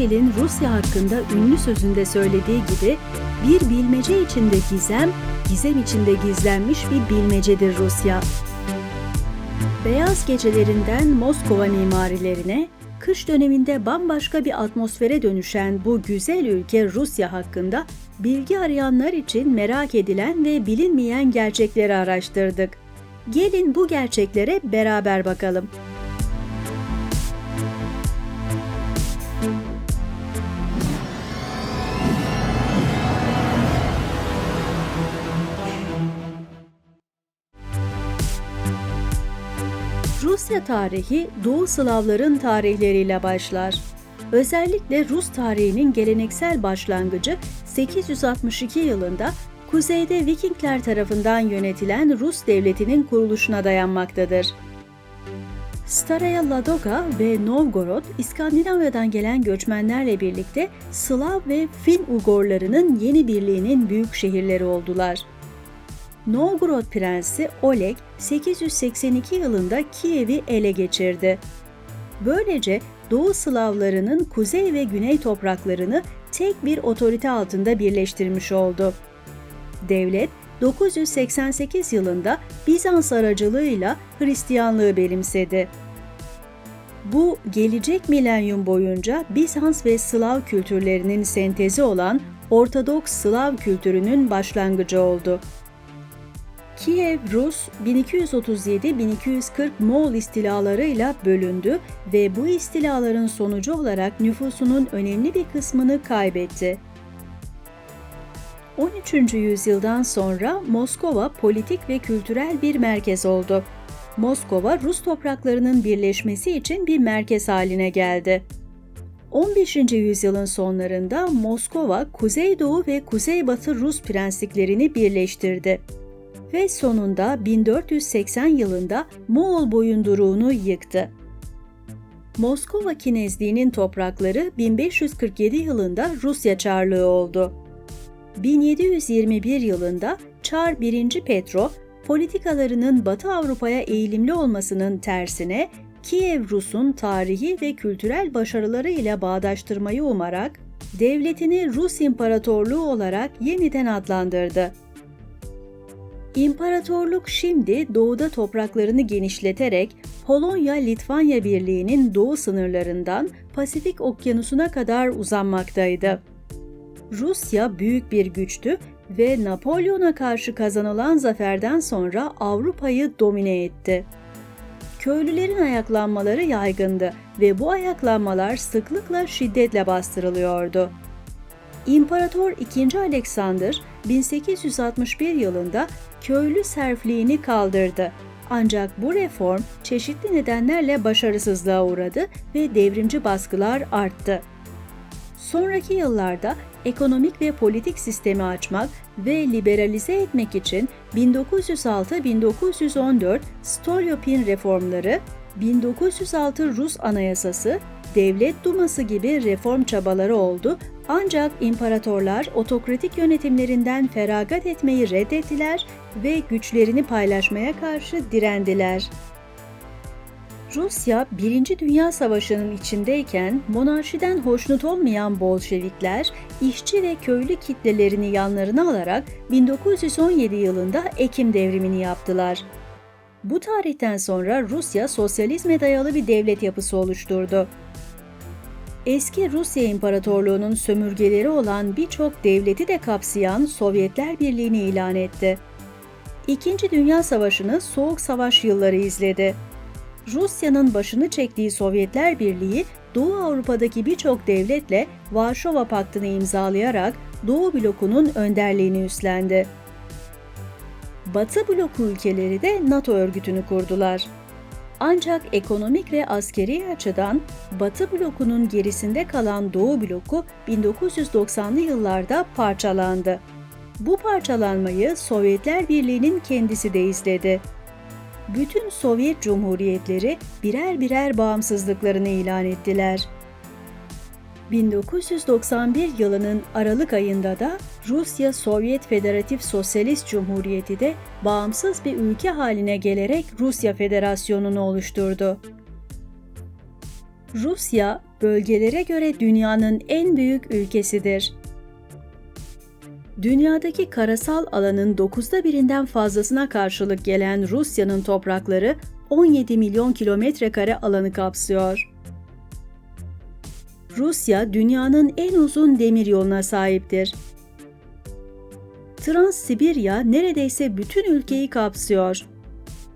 Churchill'in Rusya hakkında ünlü sözünde söylediği gibi bir bilmece içinde gizem, gizem içinde gizlenmiş bir bilmecedir Rusya. Beyaz gecelerinden Moskova mimarilerine, kış döneminde bambaşka bir atmosfere dönüşen bu güzel ülke Rusya hakkında bilgi arayanlar için merak edilen ve bilinmeyen gerçekleri araştırdık. Gelin bu gerçeklere beraber bakalım. Rusya tarihi Doğu Slavların tarihleriyle başlar. Özellikle Rus tarihinin geleneksel başlangıcı 862 yılında kuzeyde Vikingler tarafından yönetilen Rus devletinin kuruluşuna dayanmaktadır. Staraya Ladoga ve Novgorod, İskandinavya'dan gelen göçmenlerle birlikte Slav ve Fin-Ugorlarının yeni birliğinin büyük şehirleri oldular. Novgorod Prensi Oleg 882 yılında Kiev'i ele geçirdi. Böylece Doğu Slavlarının kuzey ve güney topraklarını tek bir otorite altında birleştirmiş oldu. Devlet 988 yılında Bizans aracılığıyla Hristiyanlığı benimsedi. Bu gelecek milenyum boyunca Bizans ve Slav kültürlerinin sentezi olan Ortodoks Slav kültürünün başlangıcı oldu. Kiev Rus 1237-1240 Moğol istilalarıyla bölündü ve bu istilaların sonucu olarak nüfusunun önemli bir kısmını kaybetti. 13. yüzyıldan sonra Moskova politik ve kültürel bir merkez oldu. Moskova Rus topraklarının birleşmesi için bir merkez haline geldi. 15. yüzyılın sonlarında Moskova Kuzeydoğu ve Kuzeybatı Rus prensliklerini birleştirdi ve sonunda 1480 yılında Moğol boyunduruğunu yıktı. Moskova Kinezliğinin toprakları 1547 yılında Rusya Çarlığı oldu. 1721 yılında Çar 1. Petro, politikalarının Batı Avrupa'ya eğilimli olmasının tersine Kiev Rus'un tarihi ve kültürel başarıları ile bağdaştırmayı umarak devletini Rus İmparatorluğu olarak yeniden adlandırdı. İmparatorluk şimdi doğuda topraklarını genişleterek Polonya-Litvanya Birliği'nin doğu sınırlarından Pasifik Okyanusu'na kadar uzanmaktaydı. Rusya büyük bir güçtü ve Napolyon'a karşı kazanılan zaferden sonra Avrupa'yı domine etti. Köylülerin ayaklanmaları yaygındı ve bu ayaklanmalar sıklıkla şiddetle bastırılıyordu. İmparator II. Alexander 1861 yılında köylü serfliğini kaldırdı. Ancak bu reform çeşitli nedenlerle başarısızlığa uğradı ve devrimci baskılar arttı. Sonraki yıllarda ekonomik ve politik sistemi açmak ve liberalize etmek için 1906-1914 Stolyopin reformları, 1906 Rus Anayasası, Devlet Duması gibi reform çabaları oldu ancak imparatorlar otokratik yönetimlerinden feragat etmeyi reddettiler ve güçlerini paylaşmaya karşı direndiler. Rusya, Birinci Dünya Savaşı'nın içindeyken monarşiden hoşnut olmayan Bolşevikler, işçi ve köylü kitlelerini yanlarına alarak 1917 yılında Ekim devrimini yaptılar. Bu tarihten sonra Rusya sosyalizme dayalı bir devlet yapısı oluşturdu. Eski Rusya İmparatorluğu'nun sömürgeleri olan birçok devleti de kapsayan Sovyetler Birliği'ni ilan etti. İkinci Dünya Savaşı'nı Soğuk Savaş yılları izledi. Rusya'nın başını çektiği Sovyetler Birliği, Doğu Avrupa'daki birçok devletle Varşova Paktı'nı imzalayarak Doğu blokunun önderliğini üstlendi. Batı bloku ülkeleri de NATO örgütünü kurdular. Ancak ekonomik ve askeri açıdan Batı blokunun gerisinde kalan Doğu bloku 1990'lı yıllarda parçalandı. Bu parçalanmayı Sovyetler Birliği'nin kendisi de izledi. Bütün Sovyet Cumhuriyetleri birer birer bağımsızlıklarını ilan ettiler. 1991 yılının Aralık ayında da Rusya Sovyet Federatif Sosyalist Cumhuriyeti de bağımsız bir ülke haline gelerek Rusya Federasyonu'nu oluşturdu. Rusya, bölgelere göre dünyanın en büyük ülkesidir. Dünyadaki karasal alanın dokuzda birinden fazlasına karşılık gelen Rusya'nın toprakları 17 milyon kilometre kare alanı kapsıyor. Rusya, dünyanın en uzun demiryoluna sahiptir. Trans-Sibirya neredeyse bütün ülkeyi kapsıyor.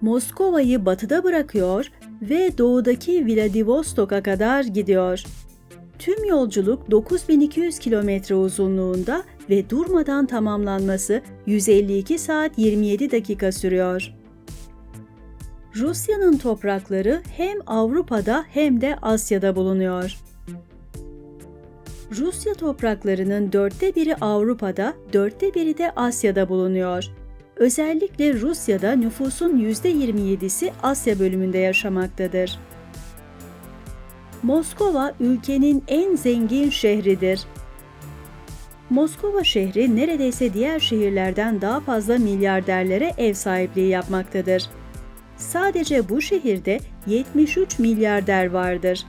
Moskova'yı batıda bırakıyor ve doğudaki Vladivostok'a kadar gidiyor. Tüm yolculuk 9200 kilometre uzunluğunda ve durmadan tamamlanması 152 saat 27 dakika sürüyor. Rusya'nın toprakları hem Avrupa'da hem de Asya'da bulunuyor. Rusya topraklarının dörtte biri Avrupa'da, dörtte biri de Asya'da bulunuyor. Özellikle Rusya'da nüfusun %27'si Asya bölümünde yaşamaktadır. Moskova ülkenin en zengin şehridir. Moskova şehri neredeyse diğer şehirlerden daha fazla milyarderlere ev sahipliği yapmaktadır. Sadece bu şehirde 73 milyarder vardır.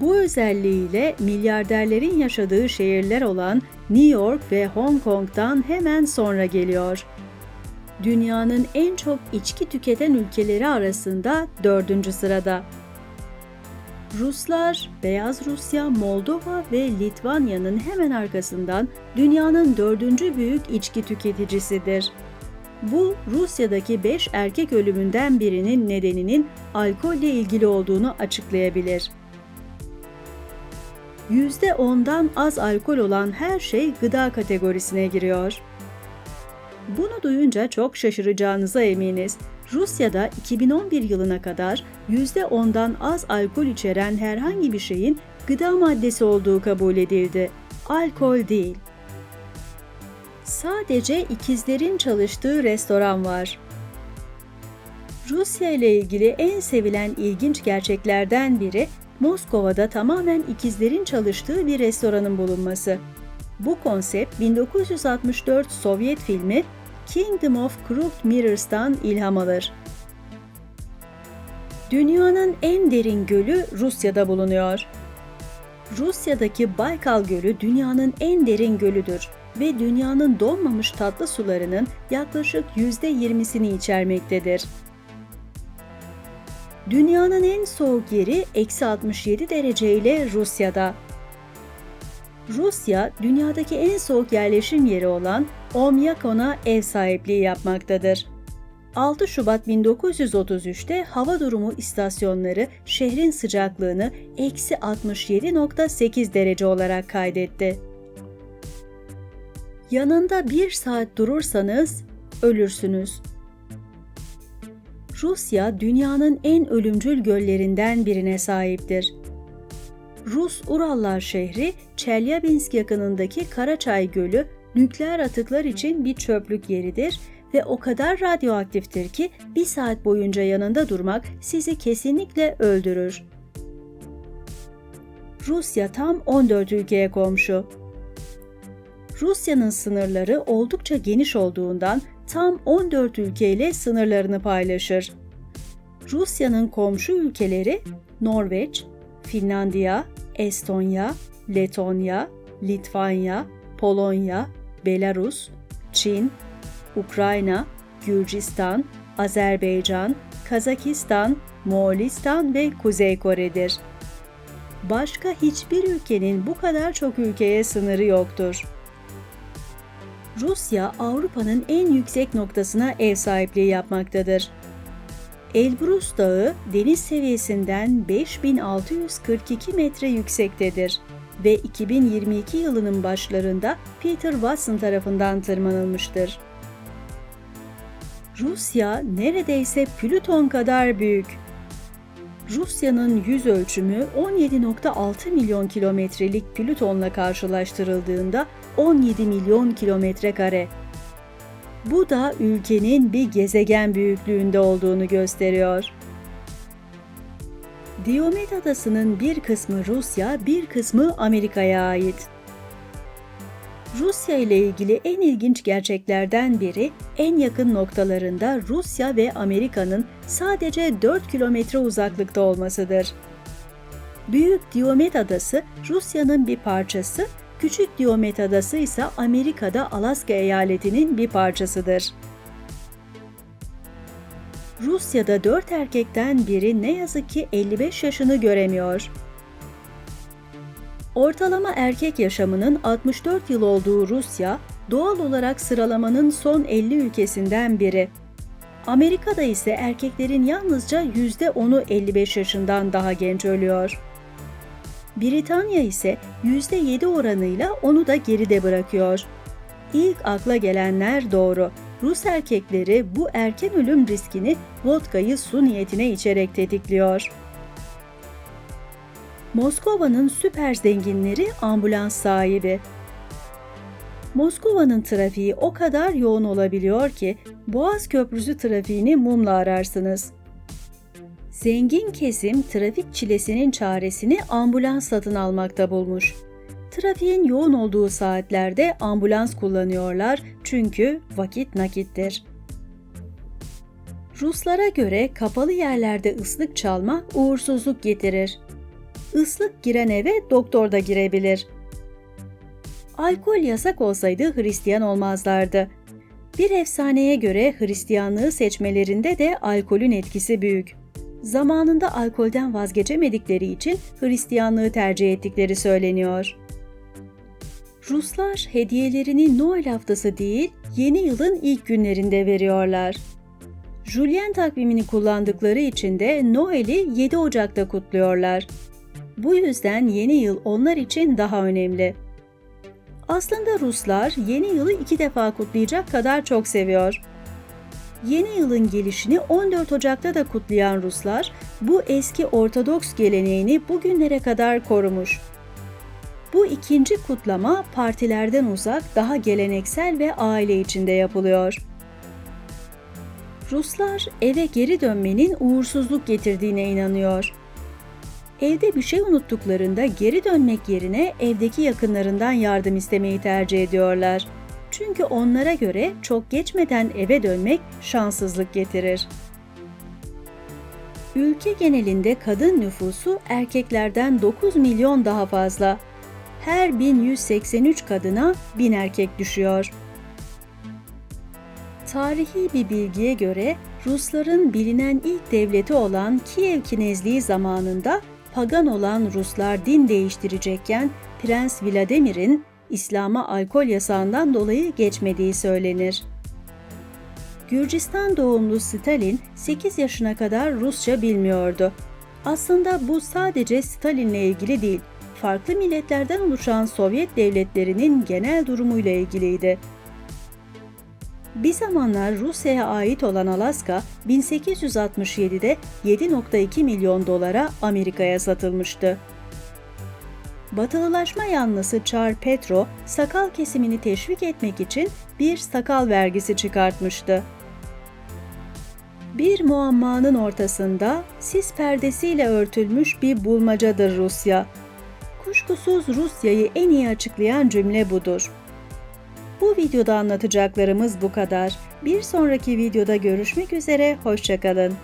Bu özelliğiyle milyarderlerin yaşadığı şehirler olan New York ve Hong Kong'dan hemen sonra geliyor. Dünyanın en çok içki tüketen ülkeleri arasında dördüncü sırada. Ruslar, Beyaz Rusya, Moldova ve Litvanya'nın hemen arkasından dünyanın dördüncü büyük içki tüketicisidir. Bu, Rusya'daki 5 erkek ölümünden birinin nedeninin alkolle ilgili olduğunu açıklayabilir. %10'dan az alkol olan her şey gıda kategorisine giriyor. Bunu duyunca çok şaşıracağınıza eminiz. Rusya'da 2011 yılına kadar %10'dan az alkol içeren herhangi bir şeyin gıda maddesi olduğu kabul edildi. Alkol değil. Sadece ikizlerin çalıştığı restoran var. Rusya ile ilgili en sevilen ilginç gerçeklerden biri Moskova'da tamamen ikizlerin çalıştığı bir restoranın bulunması. Bu konsept 1964 Sovyet filmi Kingdom of Crooked Mirrors'tan ilham alır. Dünyanın en derin gölü Rusya'da bulunuyor. Rusya'daki Baykal Gölü dünyanın en derin gölüdür ve dünyanın donmamış tatlı sularının yaklaşık %20'sini içermektedir. Dünyanın en soğuk yeri eksi 67 derece ile Rusya'da. Rusya, dünyadaki en soğuk yerleşim yeri olan Omyakon'a ev sahipliği yapmaktadır. 6 Şubat 1933'te hava durumu istasyonları şehrin sıcaklığını eksi 67.8 derece olarak kaydetti. Yanında bir saat durursanız ölürsünüz. Rusya dünyanın en ölümcül göllerinden birine sahiptir. Rus Urallar şehri Çelyabinsk yakınındaki Karaçay Gölü nükleer atıklar için bir çöplük yeridir ve o kadar radyoaktiftir ki bir saat boyunca yanında durmak sizi kesinlikle öldürür. Rusya tam 14 ülkeye komşu. Rusya'nın sınırları oldukça geniş olduğundan tam 14 ülkeyle sınırlarını paylaşır. Rusya'nın komşu ülkeleri Norveç, Finlandiya, Estonya, Letonya, Litvanya, Polonya, Belarus, Çin, Ukrayna, Gürcistan, Azerbaycan, Kazakistan, Moğolistan ve Kuzey Kore'dir. Başka hiçbir ülkenin bu kadar çok ülkeye sınırı yoktur. Rusya, Avrupa'nın en yüksek noktasına ev sahipliği yapmaktadır. Elbrus Dağı deniz seviyesinden 5642 metre yüksektedir ve 2022 yılının başlarında Peter Watson tarafından tırmanılmıştır. Rusya neredeyse Plüton kadar büyük. Rusya'nın yüz ölçümü 17.6 milyon kilometrelik Plüton'la karşılaştırıldığında 17 milyon kilometre kare. Bu da ülkenin bir gezegen büyüklüğünde olduğunu gösteriyor. Diomed Adası'nın bir kısmı Rusya, bir kısmı Amerika'ya ait. Rusya ile ilgili en ilginç gerçeklerden biri en yakın noktalarında Rusya ve Amerika'nın sadece 4 kilometre uzaklıkta olmasıdır. Büyük Diomet Adası Rusya'nın bir parçası, Küçük Diomet Adası ise Amerika'da Alaska eyaletinin bir parçasıdır. Rusya'da 4 erkekten biri ne yazık ki 55 yaşını göremiyor. Ortalama erkek yaşamının 64 yıl olduğu Rusya, doğal olarak sıralamanın son 50 ülkesinden biri. Amerika'da ise erkeklerin yalnızca %10'u 55 yaşından daha genç ölüyor. Britanya ise %7 oranıyla onu da geride bırakıyor. İlk akla gelenler doğru. Rus erkekleri bu erken ölüm riskini vodkayı su niyetine içerek tetikliyor. Moskova'nın süper zenginleri ambulans sahibi. Moskova'nın trafiği o kadar yoğun olabiliyor ki Boğaz Köprüsü trafiğini mumla ararsınız. Zengin kesim trafik çilesinin çaresini ambulans satın almakta bulmuş. Trafiğin yoğun olduğu saatlerde ambulans kullanıyorlar çünkü vakit nakittir. Ruslara göre kapalı yerlerde ıslık çalmak uğursuzluk getirir. Islık giren eve doktor da girebilir. Alkol yasak olsaydı Hristiyan olmazlardı. Bir efsaneye göre Hristiyanlığı seçmelerinde de alkolün etkisi büyük. Zamanında alkolden vazgeçemedikleri için Hristiyanlığı tercih ettikleri söyleniyor. Ruslar hediyelerini Noel haftası değil, yeni yılın ilk günlerinde veriyorlar. Julian takvimini kullandıkları için de Noel'i 7 Ocak'ta kutluyorlar. Bu yüzden yeni yıl onlar için daha önemli. Aslında Ruslar yeni yılı iki defa kutlayacak kadar çok seviyor. Yeni yılın gelişini 14 Ocak'ta da kutlayan Ruslar bu eski Ortodoks geleneğini bugünlere kadar korumuş. Bu ikinci kutlama partilerden uzak, daha geleneksel ve aile içinde yapılıyor. Ruslar eve geri dönmenin uğursuzluk getirdiğine inanıyor. Evde bir şey unuttuklarında geri dönmek yerine evdeki yakınlarından yardım istemeyi tercih ediyorlar. Çünkü onlara göre çok geçmeden eve dönmek şanssızlık getirir. Ülke genelinde kadın nüfusu erkeklerden 9 milyon daha fazla. Her 1183 kadına 1000 erkek düşüyor. Tarihi bir bilgiye göre Rusların bilinen ilk devleti olan Kiev Kinezliği zamanında pagan olan Ruslar din değiştirecekken Prens Vladimir'in İslam'a alkol yasağından dolayı geçmediği söylenir. Gürcistan doğumlu Stalin 8 yaşına kadar Rusça bilmiyordu. Aslında bu sadece Stalin'le ilgili değil, farklı milletlerden oluşan Sovyet devletlerinin genel durumuyla ilgiliydi. Bir zamanlar Rusya'ya ait olan Alaska 1867'de 7.2 milyon dolara Amerika'ya satılmıştı. Batılılaşma yanlısı Char Petro, sakal kesimini teşvik etmek için bir sakal vergisi çıkartmıştı. Bir muammanın ortasında sis perdesiyle örtülmüş bir bulmacadır Rusya. Kuşkusuz Rusya'yı en iyi açıklayan cümle budur. Bu videoda anlatacaklarımız bu kadar. Bir sonraki videoda görüşmek üzere, hoşçakalın.